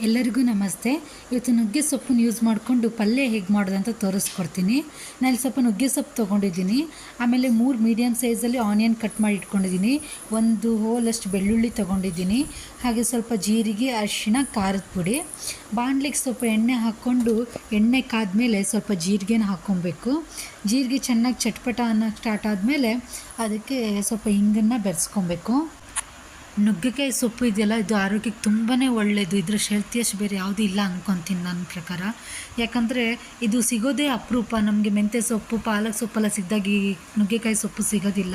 ಎಲ್ಲರಿಗೂ ನಮಸ್ತೆ. ಇವತ್ತು ನುಗ್ಗೆ ಸೊಪ್ಪನ್ನು ಯೂಸ್ ಮಾಡಿಕೊಂಡು ಪಲ್ಯ ಹೇಗೆ ಮಾಡೋದು ಅಂತ ತೋರಿಸ್ಕೊಡ್ತೀನಿ. ನಾನು ಸ್ವಲ್ಪ ನುಗ್ಗೆ ಸೊಪ್ಪು ತೊಗೊಂಡಿದ್ದೀನಿ. ಆಮೇಲೆ ಮೂರು ಮೀಡಿಯಮ್ ಸೈಜಲ್ಲಿ ಆನಿಯನ್ ಕಟ್ ಮಾಡಿ ಇಟ್ಕೊಂಡಿದ್ದೀನಿ. ಒಂದು ಹೋಲಷ್ಟು ಬೆಳ್ಳುಳ್ಳಿ ತೊಗೊಂಡಿದ್ದೀನಿ. ಹಾಗೆ ಸ್ವಲ್ಪ ಜೀರಿಗೆ ಅರಿಶಿನ ಖಾರದ ಪುಡಿ. ಬಾಣಲಿಗೆ ಸ್ವಲ್ಪ ಎಣ್ಣೆ ಹಾಕ್ಕೊಂಡು ಎಣ್ಣೆ ಕಾದ್ಮೇಲೆ ಸ್ವಲ್ಪ ಜೀರಿಗೆನ ಹಾಕ್ಕೊಬೇಕು. ಜೀರಿಗೆ ಚೆನ್ನಾಗಿ ಚಟ್ಪಟ ಅನ್ನೋ ಸ್ಟಾರ್ಟ್ ಆದಮೇಲೆ ಅದಕ್ಕೆ ಸ್ವಲ್ಪ ಹಿಂಗನ್ನು ಬೆರೆಸ್ಕೊಬೇಕು. ನುಗ್ಗೆಕಾಯಿ ಸೊಪ್ಪು ಇದೆಯಲ್ಲ, ಇದು ಆರೋಗ್ಯಕ್ಕೆ ತುಂಬಾ ಒಳ್ಳೆಯದು ಇದರ ಶೆಲ್ತಿಯಷ್ಟು ಬೇರೆ ಯಾವುದೂ ಇಲ್ಲ ಅಂದ್ಕೊತೀನಿ ನನ್ನ ಪ್ರಕಾರ. ಯಾಕಂದರೆ ಇದು ಸಿಗೋದೇ ಅಪರೂಪ. ನಮಗೆ ಮೆಂತ್ಯ ಸೊಪ್ಪು, ಪಾಲಕ್ ಸೊಪ್ಪೆಲ್ಲ ಸಿಕ್ಕಿದಾಗ ಈ ನುಗ್ಗೆಕಾಯಿ ಸೊಪ್ಪು ಸಿಗೋದಿಲ್ಲ.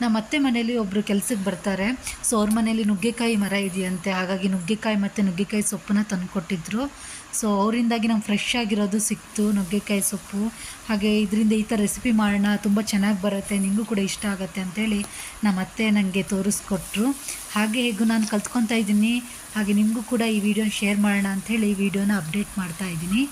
ನಮ್ಮ ಅತ್ತೆ ಮನೇಲಿ ಒಬ್ಬರು ಕೆಲಸಕ್ಕೆ ಬರ್ತಾರೆ. ಸೊ ಅವ್ರ ಮನೇಲಿ ನುಗ್ಗೆಕಾಯಿ ಮರ ಇದೆಯಂತೆ. ಹಾಗಾಗಿ ನುಗ್ಗೆಕಾಯಿ ಮತ್ತು ನುಗ್ಗೆಕಾಯಿ ಸೊಪ್ಪನ್ನ ತಂದು ಕೊಟ್ಟಿದ್ರು ಸೊ ಅವರಿಂದಾಗಿ ನಮ್ಗೆ ಫ್ರೆಶ್ ಆಗಿರೋದು ಸಿಕ್ತು, ನುಗ್ಗೆಕಾಯಿ ಸೊಪ್ಪು. ಹಾಗೆ ಇದರಿಂದ ಈ ಥರ ರೆಸಿಪಿ ಮಾಡೋಣ, ತುಂಬ ಚೆನ್ನಾಗಿ ಬರುತ್ತೆ ನಿಮಗೂ ಕೂಡ ಇಷ್ಟ ಆಗುತ್ತೆ ಅಂತೇಳಿ ನಮ್ಮ ಅತ್ತೆ ನನಗೆ ತೋರಿಸ್ಕೊಟ್ರು. ಹಾಗೆ ಹೇಗೂ ನಾನು ಕಲ್ತ್ಕೊತಾ ಇದ್ದೀನಿ. ಹಾಗೆ ನಿಮಗೂ ಕೂಡ ಈ ವಿಡಿಯೋನ ಶೇರ್ ಮಾಡೋಣ ಅಂಥೇಳಿ ಈ ವಿಡಿಯೋನ ಅಪ್ಡೇಟ್ ಮಾಡ್ತಾ ಇದ್ದೀನಿ.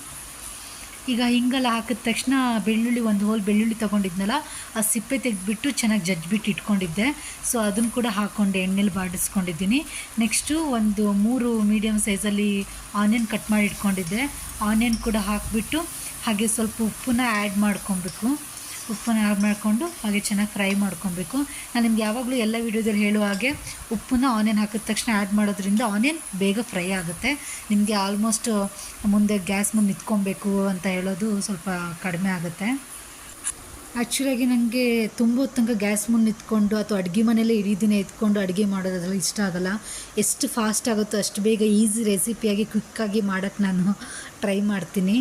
ಈಗ ಹಿಂಗೆಲ್ಲ ಹಾಕಿದ ತಕ್ಷಣ ಬೆಳ್ಳುಳ್ಳಿ, ಒಂದು ಹೋಲ್ ಬೆಳ್ಳುಳ್ಳಿ ತೊಗೊಂಡಿದ್ನಲ್ಲ, ಆ ಸಿಪ್ಪೆ ತೆಗೆದ್ಬಿಟ್ಟು ಚೆನ್ನಾಗಿ ಜಜ್ಜಿಬಿಟ್ಟು ಇಟ್ಕೊಂಡಿದ್ದೆ. ಸೊ ಅದನ್ನು ಕೂಡ ಹಾಕ್ಕೊಂಡು ಎಣ್ಣೆಲಿ ಬಾಡಿಸ್ಕೊಂಡಿದ್ದೀನಿ ನೆಕ್ಸ್ಟು ಒಂದು ಮೂರು ಮೀಡಿಯಮ್ ಸೈಜಲ್ಲಿ ಆನಿಯನ್ ಕಟ್ ಮಾಡಿ ಇಟ್ಕೊಂಡಿದ್ದೆ. ಆನಿಯನ್ ಕೂಡ ಹಾಕಿಬಿಟ್ಟು, ಹಾಗೆ ಸ್ವಲ್ಪ ಉಪ್ಪನ್ನ ಆ್ಯಡ್ ಮಾಡ್ಕೊಬೇಕು. ಉಪ್ಪನ್ನ ಆ್ಯಡ್ ಮಾಡಿಕೊಂಡು ಹಾಗೆ ಚೆನ್ನಾಗಿ ಫ್ರೈ ಮಾಡ್ಕೊಬೇಕು. ನಾನು ನಿಮ್ಗೆ ಯಾವಾಗಲೂ ಎಲ್ಲ ವೀಡಿಯೋದಲ್ಲಿ ಹೇಳುವ ಹಾಗೆ ಉಪ್ಪನ್ನ ಆನಿಯನ್ ಹಾಕಿದ ತಕ್ಷಣ ಆ್ಯಡ್ ಮಾಡೋದ್ರಿಂದ ಆನಿಯನ್ ಬೇಗ ಫ್ರೈ ಆಗುತ್ತೆ. ನಿಮಗೆ ಆಲ್ಮೋಸ್ಟ್ ಮುಂದೆ ಗ್ಯಾಸ್ ಮುಂದೆ ನಿಂತ್ಕೊಬೇಕು ಅಂತ ಹೇಳೋದು ಸ್ವಲ್ಪ ಕಡಿಮೆ ಆಗುತ್ತೆ. ಆ್ಯಕ್ಚುಲಾಗಿ ನನಗೆ ತುಂಬ ಗ್ಯಾಸ್ ಮುಂದೆ ನಿಂತ್ಕೊಂಡು ಅಥವಾ ಅಡುಗೆ ಮನೆಯಲ್ಲೇ ಇಡೀ ದಿನ ಎತ್ಕೊಂಡು ಅಡುಗೆ ಮಾಡೋದೆಲ್ಲ ಇಷ್ಟ ಆಗಲ್ಲ. ಎಷ್ಟು ಫಾಸ್ಟ್ ಆಗುತ್ತೋ ಅಷ್ಟು ಬೇಗ ಈಸಿ ರೆಸಿಪಿಯಾಗಿ ಕ್ವಿಕ್ಕಾಗಿ ಮಾಡೋಕ್ಕೆ ನಾನು ಟ್ರೈ ಮಾಡ್ತೀನಿ.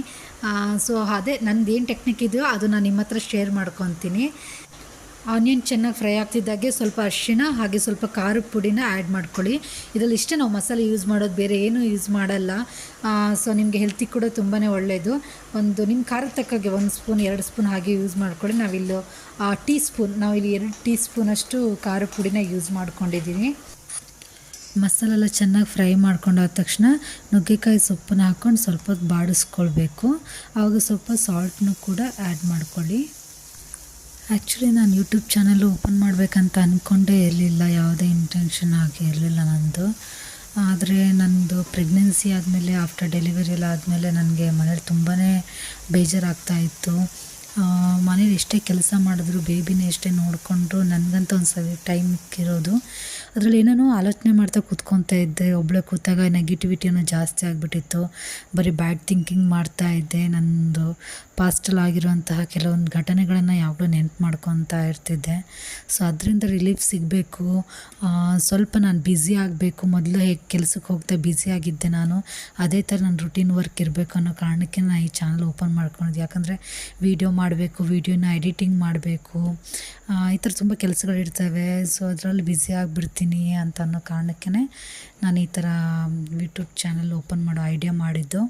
ಸೊ ಅದೇ ನಂದು ಏನು ಟೆಕ್ನಿಕ್ ಇದೆಯೋ ಅದು ನಾನು ನಿಮ್ಮ ಹತ್ರ ಶೇರ್ ಮಾಡ್ಕೊತೀನಿ. ಆನಿಯನ್ ಚೆನ್ನಾಗಿ ಫ್ರೈ ಆಗ್ತಿದ್ದಾಗೆ ಸ್ವಲ್ಪ ಅರಿಶಿನ ಹಾಗೆ ಸ್ವಲ್ಪ ಖಾರದ ಪುಡಿನ ಆ್ಯಡ್ ಮಾಡ್ಕೊಳ್ಳಿ. ಇದರಲ್ಲಿ ಇಷ್ಟೇ ನಾವು ಮಸಾಲೆ ಯೂಸ್ ಮಾಡೋದು, ಬೇರೆ ಏನೂ ಯೂಸ್ ಮಾಡಲ್ಲ. ಸೊ ನಿಮಗೆ ಹೆಲ್ತಿಗೆ ಕೂಡ ತುಂಬಾ ಒಳ್ಳೆಯದು ಒಂದು ನಿಮ್ಮ ಖಾರದ ತಕ್ಕಾಗೆ ಒಂದು ಸ್ಪೂನ್, ಎರಡು ಸ್ಪೂನ್ ಹಾಗೆ ಯೂಸ್ ಮಾಡ್ಕೊಳ್ಳಿ. ನಾವಿಲ್ಲಿ ಟೀ ಸ್ಪೂನ್ ನಾವಿಲ್ಲಿ ಎರಡು ಟೀ ಸ್ಪೂನಷ್ಟು ಖಾರದ ಪುಡಿನ ಯೂಸ್ ಮಾಡ್ಕೊಂಡಿದ್ದೀನಿ ಮಸಾಲೆಲ್ಲ ಚೆನ್ನಾಗಿ ಫ್ರೈ ಮಾಡ್ಕೊಂಡಾದ ತಕ್ಷಣ ನುಗ್ಗೆಕಾಯಿ ಸೊಪ್ಪನ್ನ ಹಾಕ್ಕೊಂಡು ಸ್ವಲ್ಪ ಹೊತ್ತು ಬಾಡಿಸ್ಕೊಳ್ಬೇಕು. ಆವಾಗ ಸ್ವಲ್ಪ ಸಾಲ್ಟ್ನು ಕೂಡ ಆ್ಯಡ್ ಮಾಡ್ಕೊಳ್ಳಿ. ಆ್ಯಕ್ಚುಲಿ ನಾನು ಯೂಟ್ಯೂಬ್ ಚಾನಲ್ ಓಪನ್ ಮಾಡಬೇಕಂತ ಅಂದ್ಕೊಂಡೇ ಇರಲಿಲ್ಲ. ಯಾವುದೇ ಇಂಟೆನ್ಷನ್ ಆಗಿ ಇರಲಿಲ್ಲ ನನ್ನದು ಆದರೆ ನನ್ನದು ಪ್ರೆಗ್ನೆನ್ಸಿ ಆದಮೇಲೆ ಆಫ್ಟರ್ ಡೆಲಿವರಿ ಎಲ್ಲ ಆದಮೇಲೆ ನನಗೆ ಮನೇಲಿ ತುಂಬಾ ಬೇಜಾರಾಗ್ತಾ ಇತ್ತು. ಮನೇಲಿ ಎಷ್ಟೇ ಕೆಲಸ ಮಾಡಿದ್ರು, ಬೇಬಿನ ಎಷ್ಟೇ ನೋಡಿಕೊಂಡ್ರು, ನನಗಂತ ಒಂದು ಸರಿ ಟೈಮ್ ಇಕ್ಕಿರೋದು. ಅದರಲ್ಲಿ ಏನೇನೋ ಆಲೋಚನೆ ಮಾಡ್ತಾ ಕೂತ್ಕೊತಾ ಇದ್ದೆ. ಒಬ್ಬಳೆ ಕೂತಾಗ ನೆಗೆಟಿವಿಟಿನೂ ಜಾಸ್ತಿ ಆಗಿಬಿಟ್ಟಿತ್ತು. ಬರೀ ಬ್ಯಾಡ್ ಥಿಂಕಿಂಗ್ ಮಾಡ್ತಾ ಇದ್ದೆ. ನನ್ನದು ಪಾಸ್ಟಲ್ಲಿ ಆಗಿರುವಂತಹ ಕೆಲವೊಂದು ಘಟನೆಗಳನ್ನು ಯಾವಾಗಲೂ ನೆನಪು ಮಾಡ್ಕೊತಾ ಇರ್ತಿದ್ದೆ. ಸೊ ಅದರಿಂದ ರಿಲೀಫ್ ಸಿಗಬೇಕು. ಸ್ವಲ್ಪ ನಾನು ಬ್ಯುಸಿ ಆಗಬೇಕು. ಮೊದಲು ಹೇಗೆ ಕೆಲಸಕ್ಕೆ ಹೋಗ್ತಾ ಬ್ಯುಸಿ ಆಗಿದ್ದೆ ನಾನು, ಅದೇ ಥರ ನನ್ನ ರುಟೀನ್ ವರ್ಕ್ ಇರಬೇಕು ಅನ್ನೋ ಕಾರಣಕ್ಕೆ ನಾನು ಈ ಚಾನಲ್ ಓಪನ್ ಮಾಡ್ಕೊಂಡಿದ್ದೆ. ಯಾಕಂದರೆ ವೀಡಿಯೋ ಮಾಡಬೇಕು, ವೀಡಿಯೋನ ಎಡಿಟಿಂಗ್ ಮಾಡಬೇಕು. ಈ ಥರ ತುಂಬ ಕೆಲಸಗಳಿರ್ತವೆ. ಸೊ ಅದರಲ್ಲಿ ಬ್ಯುಸಿ ಆಗಿಬಿಡ್ತೀನಿ ಅಂತ ಅನ್ನೋ ಕಾರಣಕ್ಕೆ ನಾನು ಈ ಥರ ಯೂಟ್ಯೂಬ್ ಚಾನಲ್ ಓಪನ್ ಮಾಡೋ ಐಡಿಯಾ ಮಾಡಿದ್ದು.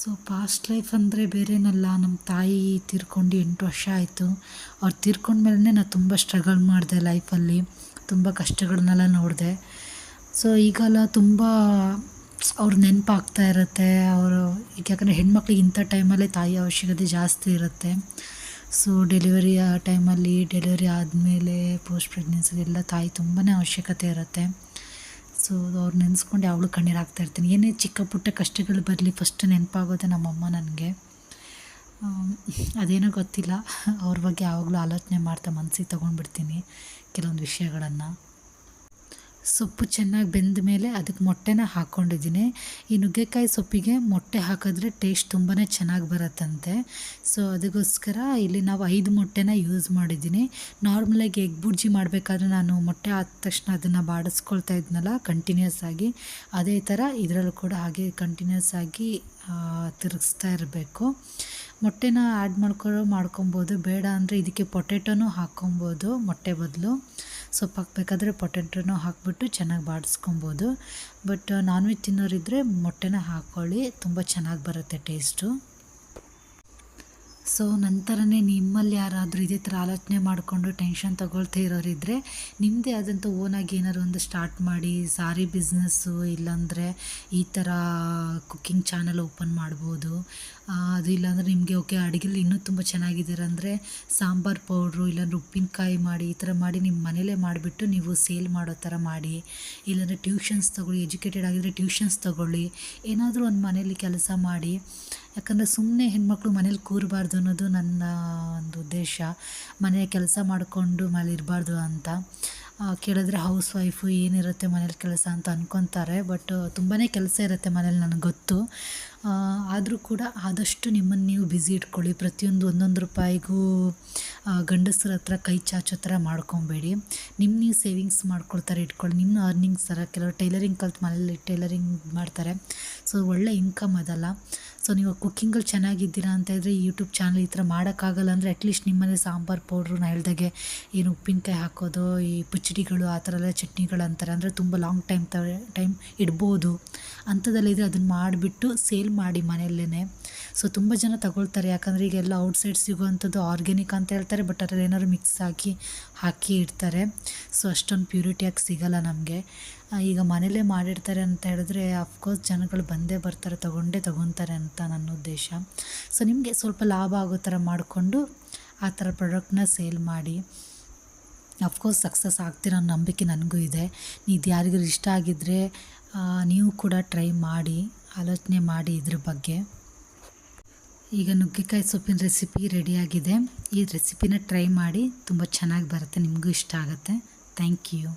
ಸೊ ಪಾಸ್ಟ್ ಲೈಫ್ ಅಂದರೆ ಬೇರೆನಲ್ಲ. ನಮ್ಮ ತಾಯಿ ತೀರ್ಕೊಂಡು ಎಂಟು ವರ್ಷ ಆಯಿತು. ಅವ್ರು ತೀರ್ಕೊಂಡ್ಮೇಲೆ ನಾನು ತುಂಬ ಸ್ಟ್ರಗಲ್ ಮಾಡಿದೆ ಲೈಫಲ್ಲಿ ತುಂಬ ಕಷ್ಟಗಳನ್ನೆಲ್ಲ ನೋಡಿದೆ. ಸೊ ಈಗೆಲ್ಲ ತುಂಬ ಅವ್ರ ನೆನಪಾಗ್ತಾ ಇರುತ್ತೆ. ಅವರು ಯಾಕಂದರೆ ಹೆಣ್ಮಕ್ಳಿಗೆ ಇಂಥ ಟೈಮಲ್ಲೇ ತಾಯಿ ಅವಶ್ಯಕತೆ ಜಾಸ್ತಿ ಇರುತ್ತೆ. ಸೊ ಡೆಲಿವರಿ ಆ ಟೈಮಲ್ಲಿ ಡೆಲಿವರಿ ಆದಮೇಲೆ ಪೋಸ್ಟ್ ಪ್ರೆಗ್ನೆನ್ಸಿಗೆಲ್ಲ ತಾಯಿ ತುಂಬಾ ಅವಶ್ಯಕತೆ ಇರುತ್ತೆ. ಸೊ ಅವ್ರು ನೆನೆಸ್ಕೊಂಡು ಅವಳು ಕಣ್ಣೀರು ಹಾಕ್ತಾ ಇರ್ತೀನಿ. ಏನೇ ಚಿಕ್ಕ ಪುಟ್ಟ ಕಷ್ಟಗಳು ಬರಲಿ ಫಸ್ಟ್ ನೆನಪಾಗೋದೆ ನಮ್ಮಮ್ಮ ನನಗೆ. ಅದೇನೋ ಗೊತ್ತಿಲ್ಲ. ಅವ್ರ ಬಗ್ಗೆ ಯಾವಾಗಲೂ ಆಲೋಚನೆ ಮಾಡ್ತಾ ಮನಸ್ಸಿಗೆ ತೊಗೊಂಡ್ಬಿಡ್ತೀನಿ ಕೆಲವೊಂದು ವಿಷಯಗಳನ್ನು. ಸೊಪ್ಪು ಚೆನ್ನಾಗಿ ಬೆಂದ ಮೇಲೆ ಅದಕ್ಕೆ ಮೊಟ್ಟೆನ ಹಾಕ್ಕೊಂಡಿದ್ದೀನಿ ಈ ನುಗ್ಗೆಕಾಯಿ ಸೊಪ್ಪಿಗೆ ಮೊಟ್ಟೆ ಹಾಕಿದ್ರೆ ಟೇಸ್ಟ್ ತುಂಬಾ ಚೆನ್ನಾಗಿ ಬರುತ್ತಂತೆ. ಸೊ ಅದಕ್ಕೋಸ್ಕರ ಇಲ್ಲಿ ನಾವು ಐದು ಮೊಟ್ಟೆನ ಯೂಸ್ ಮಾಡಿದ್ದೀನಿ. ನಾರ್ಮಲಾಗಿ ಎಗ್ ಬುರ್ಜಿ ಮಾಡಬೇಕಾದ್ರೆ ನಾನು ಮೊಟ್ಟೆ ಆದ ತಕ್ಷಣ ಅದನ್ನು ಬಾಡಿಸ್ಕೊಳ್ತಾ ಇದ್ನಲ್ಲ ಕಂಟಿನ್ಯೂಸ್ ಆಗಿ. ಅದೇ ಥರ ಇದರಲ್ಲೂ ಕೂಡ ಹಾಗೆ ಕಂಟಿನ್ಯೂಸ್ ಆಗಿ ತಿರುಗಿಸ್ತಾ ಇರಬೇಕು. ಮೊಟ್ಟೆನ ಆ್ಯಡ್ ಮಾಡ್ಕೊಳ್ಳೋ ಮಾಡ್ಕೊಬೋದು. ಬೇಡ ಅಂದರೆ ಇದಕ್ಕೆ ಪೊಟೆಟೊನೂ ಹಾಕ್ಕೊಬೋದು ಮೊಟ್ಟೆ ಬದಲು. ಸೊಪ್ಪು ಹಾಕಬೇಕಾದ್ರೆ ಪೊಟೆಟೊನೂ ಹಾಕಿಬಿಟ್ಟು ಚೆನ್ನಾಗಿ ಬಾಡಿಸ್ಕೊಬೋದು. ಬಟ್ ನಾನ್ ವೆಜ್ ತಿನ್ನೋರಿದ್ದರೆ ಮೊಟ್ಟೆನ ಹಾಕ್ಕೊಳ್ಳಿ ತುಂಬ ಚೆನ್ನಾಗಿ ಬರುತ್ತೆ ಟೇಸ್ಟು. ಸೊ, ನಂತರನೇ ನಿಮ್ಮಲ್ಲಿ ಯಾರಾದರೂ ಇದೇ ಥರ ಆಲೋಚನೆ ಮಾಡಿಕೊಂಡು ಟೆನ್ಷನ್ ತೊಗೊಳ್ತಾ ಇರೋರಿದ್ದರೆ ನಿಮ್ಮದೇ ಆದಂಥ ಓನಾಗಿ ಏನಾದ್ರು ಒಂದು ಸ್ಟಾರ್ಟ್ ಮಾಡಿ, ಸಾರಿ ಬಿಸ್ನೆಸ್ಸು ಇಲ್ಲಾಂದರೆ ಈ ಥರ ಕುಕ್ಕಿಂಗ್ ಚಾನಲ್ ಓಪನ್ ಮಾಡ್ಬೋದು. ಅದು ಇಲ್ಲಾಂದರೆ ನಿಮಗೆ ಓಕೆ ಅಡುಗೆಲಿ ಇನ್ನೂ ತುಂಬ ಅಂದರೆ ಸಾಂಬಾರು ಪೌಡ್ರು ಇಲ್ಲಾಂದ್ರೆ ಉಪ್ಪಿನಕಾಯಿ ಮಾಡಿ, ಈ ಥರ ಮಾಡಿ ನಿಮ್ಮ ಮನೇಲೇ ಮಾಡಿಬಿಟ್ಟು ನೀವು ಸೇಲ್ ಮಾಡೋ ಥರ ಮಾಡಿ. ಇಲ್ಲಾಂದರೆ ಟ್ಯೂಷನ್ಸ್ ತೊಗೊಳ್ಳಿ ಎಜುಕೇಟೆಡ್ ಆಗಿದ್ದರೆ ಟ್ಯೂಷನ್ಸ್ ತೊಗೊಳ್ಳಿ. ಏನಾದರೂ ಒಂದು ಮನೇಲಿ ಕೆಲಸ ಮಾಡಿ. ಯಾಕಂದರೆ ಸುಮ್ಮನೆ ಹೆಣ್ಮಕ್ಳು ಮನೇಲಿ ಕೂರಬಾರ್ದು ಅನ್ನೋದು ನನ್ನ ಒಂದು ಉದ್ದೇಶ. ಮನೆಯ ಕೆಲಸ ಮಾಡಿಕೊಂಡು ಮನೇಲಿ ಇರಬಾರ್ದು ಅಂತ. ಕೇಳಿದ್ರೆ ಹೌಸ್ ವೈಫು ಏನಿರುತ್ತೆ ಮನೇಲಿ ಕೆಲಸ ಅಂತ ಅಂದ್ಕೊತಾರೆ ಬಟ್ ತುಂಬಾ ಕೆಲಸ ಇರುತ್ತೆ ಮನೇಲಿ ನನಗೆ ಗೊತ್ತು. ಆದರೂ ಕೂಡ ಆದಷ್ಟು ನಿಮ್ಮನ್ನು ನೀವು ಬ್ಯುಸಿ ಇಟ್ಕೊಳ್ಳಿ. ಪ್ರತಿಯೊಂದು ಒಂದೊಂದು ರೂಪಾಯಿಗೂ ಗಂಡಸರ ಹತ್ರ ಕೈ ಚಾಚೋ ಥರ ಮಾಡ್ಕೊಬೇಡಿ. ನಿಮ್ಮ ನೀವು ಸೇವಿಂಗ್ಸ್ ಮಾಡ್ಕೊಳ್ತಾರೆ, ಇಟ್ಕೊಳ್ಳಿ. ನಿಮ್ಮ ಅರ್ನಿಂಗ್ಸ್ ಥರ, ಕೆಲವರು ಟೈಲರಿಂಗ್ ಕಲ್ತು ಮನೇಲಿ ಟೈಲರಿಂಗ್ ಮಾಡ್ತಾರೆ. ಸೊ, ಒಳ್ಳೆ ಇನ್ಕಮ್ ಅದಲ್ಲ. ಸೊ ನೀವು ಕುಕ್ಕಿಂಗಲ್ಲಿ ಚೆನ್ನಾಗಿದ್ದೀರಾ ಅಂತ ಇದ್ದರೆ ಯೂಟ್ಯೂಬ್ ಚಾನಲ್ ಈ ಥರ ಮಾಡೋಕ್ಕಾಗಲ್ಲ ಅಂದರೆ ಅಟ್ಲೀಸ್ಟ್ ನಿಮ್ಮನೆ ಸಾಂಬಾರು ಪೌಡ್ರು ನಾ ಹೇಳ್ದಾಗೆ ಏನು ಉಪ್ಪಿನಕಾಯಿ ಹಾಕೋದು, ಈ ಪುಚ್ಚಡಿಗಳು ಆ ಥರ ಎಲ್ಲ ಚಟ್ನಿಗಳು ಅಂತಾರೆ. ಅಂದರೆ ತುಂಬ ಲಾಂಗ್ ಟೈಮ್ ತ ಟೈಮ್ ಇಡ್ಬೋದು. ಅಂಥದ್ದಲ್ಲಿದ್ದರೆ ಅದನ್ನು ಮಾಡಿಬಿಟ್ಟು ಸೇಲ್ ಮಾಡಿ ಮನೆಯಲ್ಲೇ ಸೊ ತುಂಬ ಜನ ತಗೊಳ್ತಾರೆ. ಯಾಕಂದರೆ ಈಗೆಲ್ಲ ಔಟ್ಸೈಡ್ ಸಿಗುವಂಥದ್ದು ಆರ್ಗ್ಯಾನಿಕ್ ಅಂತ ಹೇಳ್ತಾರೆ ಬಟ್ ಅದ್ರಲ್ಲಿ ಏನಾದ್ರು ಮಿಕ್ಸ್ ಹಾಕಿ ಹಾಕಿ ಇಡ್ತಾರೆ. ಸೊ ಅಷ್ಟೊಂದು ಪ್ಯೂರಿಟಿಯಾಗಿ ಸಿಗಲ್ಲ ನಮಗೆ. ಈಗ ಮನೇಲೇ ಮಾಡಿರ್ತಾರೆ ಅಂತ ಹೇಳಿದ್ರೆ ಅಫ್ಕೋರ್ಸ್ ಜನಗಳು ಬಂದೇ ಬರ್ತಾರೆ, ತೊಗೊಂಡೇ ತೊಗೊತಾರೆ ಅಂತ ನನ್ನ ಉದ್ದೇಶ. ಸೊ ನಿಮಗೆ ಸ್ವಲ್ಪ ಲಾಭ ಆಗೋ ಥರ ಮಾಡಿಕೊಂಡು ಆ ಥರ ಪ್ರಾಡಕ್ಟ್ನ ಸೇಲ್ ಮಾಡಿ. ಅಫ್ಕೋರ್ಸ್ ಸಕ್ಸಸ್ ಆಗ್ತೀರ ನಂಬಿಕೆ ನನಗೂ ಇದೆ. ಇದು ಯಾರಿಗಾರು ಇಷ್ಟ ಆಗಿದ್ದರೆ ನೀವು ಕೂಡ ಟ್ರೈ ಮಾಡಿ, ಆಲೋಚನೆ ಮಾಡಿ ಇದ್ರ ಬಗ್ಗೆ. ಈಗ ನುಗ್ಗೆಕಾಯಿ ಸೊಪ್ಪಿನ ರೆಸಿಪಿ ರೆಡಿಯಾಗಿದೆ. ಈ ರೆಸಿಪಿನ ಟ್ರೈ ಮಾಡಿ ತುಂಬ ಚೆನ್ನಾಗಿ ಬರುತ್ತೆ, ನಿಮಗೂ ಇಷ್ಟ ಆಗುತ್ತೆ. Thank you